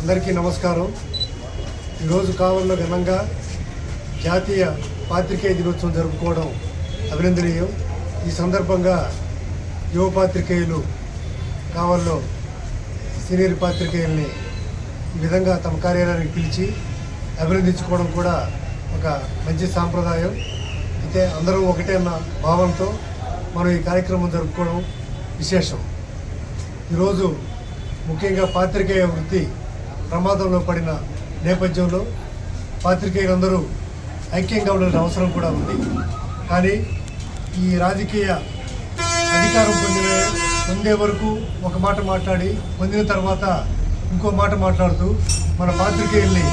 అందరికీ నమస్కారం. ఈరోజు కావల్లో ఘనంగా జాతీయ పాత్రికేయ దినోత్సవం జరుపుకోవడం అభినందనీయం. ఈ సందర్భంగా యువ పాత్రికేయులు కావల్లో సీనియర్ పాత్రికేయుల్ని ఈ విధంగా తమ కార్యాలయానికి పిలిచి అభినందించుకోవడం కూడా ఒక మంచి సాంప్రదాయం. అయితే అందరూ ఒకటే అన్న భావంతో మనం ఈ కార్యక్రమం జరుపుకోవడం విశేషం. ఈరోజు ముఖ్యంగా పాత్రికేయ వృత్తి ప్రమాదంలో పడిన నేపథ్యంలో పాత్రికేయులందరూ ఐక్యంగా ఉండాల్సిన అవసరం కూడా ఉంది. కానీ ఈ రాజకీయ అధికారం పొందిన పొందే వరకు ఒక మాట మాట్లాడి పొందిన తర్వాత ఇంకో మాట మాట్లాడుతూ మన పాత్రికేయుల్ని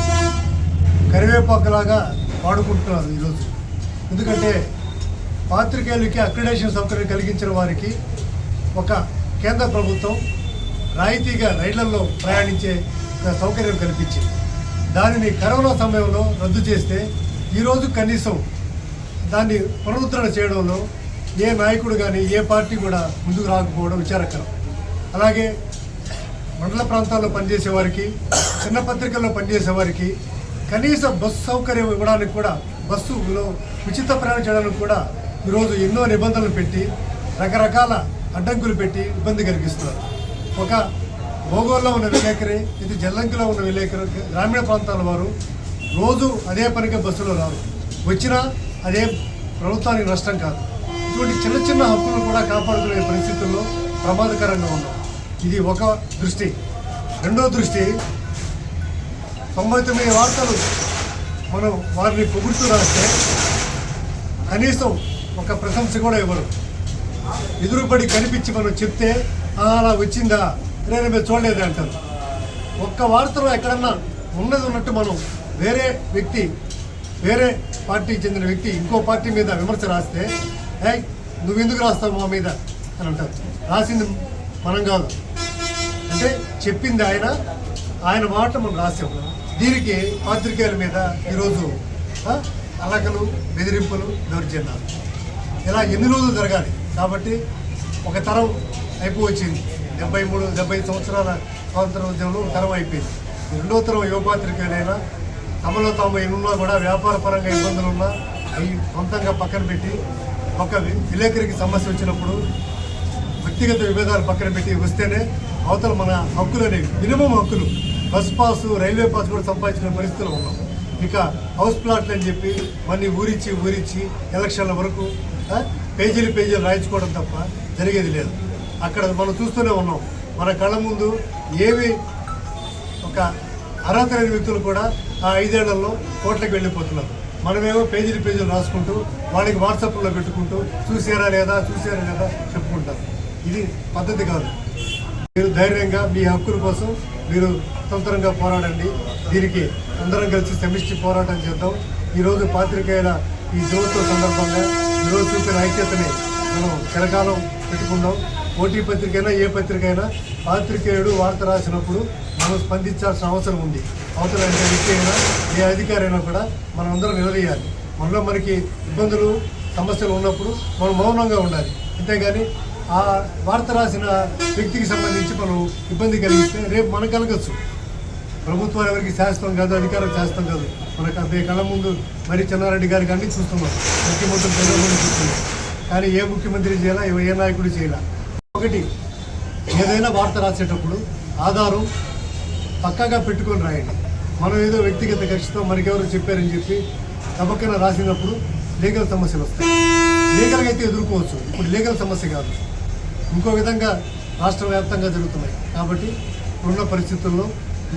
కరివేపాకులాగా వాడుకుంటున్నారు ఈరోజు. ఎందుకంటే పాత్రికేయులకి అక్రిడేషన్ సౌకర్యం కలిగించిన వారికి ఒక కేంద్ర ప్రభుత్వం రాయితీగా రైళ్ళలో ప్రయాణించే సౌకర్యం కల్పించింది. దానిని కరోనా సమయంలో రద్దు చేస్తే ఈరోజు కనీసం దాన్ని పునరుద్ధరణ చేయడంలో ఏ నాయకుడు కానీ ఏ పార్టీ కూడా ముందుకు రాకపోవడం విచారకరం. అలాగే మండల ప్రాంతాల్లో పనిచేసే వారికి చిన్న పత్రికల్లో పనిచేసే వారికి కనీస బస్సు సౌకర్యం ఇవ్వడానికి కూడా బస్సులో ఉచిత ప్రయాణం చేయడానికి కూడా ఈరోజు ఎన్నో నిబంధనలు పెట్టి రకరకాల అడ్డంకులు పెట్టి ఇబ్బంది కలిగిస్తున్నారు. ఒక భోగోల్లో ఉన్న విలేకరి ఇది జల్లంకిలో ఉన్న విలేకరు గ్రామీణ ప్రాంతాల వారు రోజు అదే పనిగా బస్సులో రారు. వచ్చినా అదే ప్రభుత్వానికి నష్టం కాదు. ఇటువంటి చిన్న చిన్న హక్కులను కూడా కాపాడుకునే పరిస్థితుల్లో ప్రమాదకరంగా ఉన్నాం ఇది ఒక దృష్టి. రెండో దృష్టి తొంభై తొమ్మిది వార్తలు మనం వారిని పొగుడుతూ రాస్తే కనీసం ఒక ప్రశంస కూడా ఇవ్వరు. ఎదురుపడి కనిపించి మనం చెప్తే అలా వచ్చిందా? నేను మీరు చూడలేదు అంటారు. ఒక్క వార్తలో ఎక్కడన్నా ఉన్నది ఉన్నట్టు మనం వేరే వ్యక్తి వేరే పార్టీకి చెందిన వ్యక్తి ఇంకో పార్టీ మీద విమర్శ రాస్తే ఏ నువ్వెందుకు రాస్తావు మా మీద? అని అంటారు. రాసింది మనం కాదు. అంటే చెప్పింది ఆయన ఆయన మాట మనం రాసాం. దీనికి పాత్రికేయుల మీద ఈరోజు అలకలు బెదిరింపులు దౌర్జన్యాలు. ఇలా ఎన్ని రోజులు జరగాలి? కాబట్టి ఒక తరం అయిపోవచ్చింది. డెబ్బై మూడు డెబ్బై సంవత్సరాల స్వాతంత్ర ఉద్యమంలో తరం అయిపోయింది. రెండో తరం యువ తమలో తాము ఎన్నున్నా కూడా వ్యాపార పరంగా ఇబ్బందులు ఉన్నా అవి సొంతంగా పక్కన పెట్టి ఒక విలేకరికి సమస్య వచ్చినప్పుడు వ్యక్తిగత విభేదాలు పక్కన పెట్టి వస్తేనే అవతల మన హక్కులు అనేవి మినిమం హక్కులు. బస్ పాస్ రైల్వే పాస్ కూడా సంపాదించిన పరిస్థితులు ఉన్నాం. ఇక హౌస్ ప్లాట్లు అని చెప్పి మళ్ళీ ఊరించి ఊరించి ఎలక్షన్ల వరకు పేజీలు పేజీలు రాయించుకోవడం తప్ప జరిగేది లేదు. అక్కడ మనం చూస్తూనే ఉన్నాం. మన కళ్ళ ముందు ఏవి ఒక అర్హత లేని వ్యక్తులు కూడా ఆ ఐదేళ్ళలో కోట్లకు వెళ్ళిపోతున్నారు. మనమేమో పేజీలు పేజీలు రాసుకుంటూ వాళ్ళకి వాట్సాప్లో పెట్టుకుంటూ చూసారా లేదా చూసారా లేదా చెప్పుకుంటారు ఇది పద్ధతి కాదు. మీరు ధైర్యంగా మీ హక్కుల కోసం మీరు స్వతంత్రంగా పోరాడండి. దీనికి అందరం కలిసి సమిష్టి పోరాటం చేద్దాం. ఈరోజు పాత్రికేయుల ఈ దినోత్సవ సందర్భంగా ఈరోజు చూపిన ఐక్యతని మనం చిరకాలం పెట్టుకుందాం. పోటీ పత్రిక అయినా ఏ పత్రిక అయినా పాత్రికేయుడు వార్త రాసినప్పుడు మనం స్పందించాల్సిన అవసరం ఉంది. అవతల అంటే వ్యక్తి అయినా ఏ అధికారి అయినా కూడా మనం అందరం నిలదీయాలి. మనలో మనకి ఇబ్బందులు సమస్యలు ఉన్నప్పుడు మనం మౌనంగా ఉండాలి. అంతేగాని ఆ వార్త రాసిన వ్యక్తికి సంబంధించి మనం ఇబ్బంది కలిగిస్తే రేపు మనకు కలగచ్చు. ప్రభుత్వం ఎవరికి శాస్త్రం కాదు అధికారం శాస్త్రం కాదు. మనకు అదే కళ్ళ ముందు మరి చెన్నారెడ్డి గారికి అన్ని చూస్తున్నాం. ముఖ్యమంత్రి చంద్రబాబు చూస్తున్నాం. కానీ ఏ ముఖ్యమంత్రి చేయాలా ఏ- నాయకుడు చేయాలా? ఒకటి ఏదైనా వార్త రాసేటప్పుడు ఆధారం పక్కాగా పెట్టుకొని రాయండి. మనం ఏదో వ్యక్తిగత ఖర్చుతో మనకెవరో చెప్పారని చెప్పి తప్పకన రాసినప్పుడు లీగల్ సమస్యలు వస్తాయి. లీగల్గా అయితే ఎదుర్కోవచ్చు. ఇప్పుడు లీగల్ సమస్య కాదు. ఇంకో విధంగా రాష్ట్ర వ్యాప్తంగా జరుగుతున్నాయి. కాబట్టి ఉన్న పరిస్థితుల్లో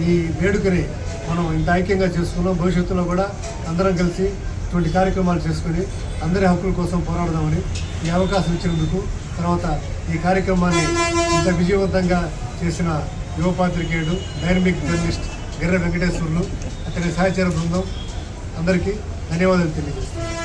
ఈ వేడుకని మనం ఇంత ఐక్యంగా చేసుకున్నాం. భవిష్యత్తులో కూడా అందరం కలిసి ఇటువంటి కార్యక్రమాలు చేసుకుని అందరి హక్కుల కోసం పోరాడదామని ఈ అవకాశం ఇచ్చినందుకు తర్వాత ఈ కార్యక్రమాన్ని ఇంత విజయవంతంగా చేసిన యువ పాత్రికేయుడు డైనమిక్ జర్నలిస్ట్ గిర్ర వెంకటేశ్వర్లు అతని సహచర బృందం అందరికీ ధన్యవాదాలు తెలియజేస్తున్నాను.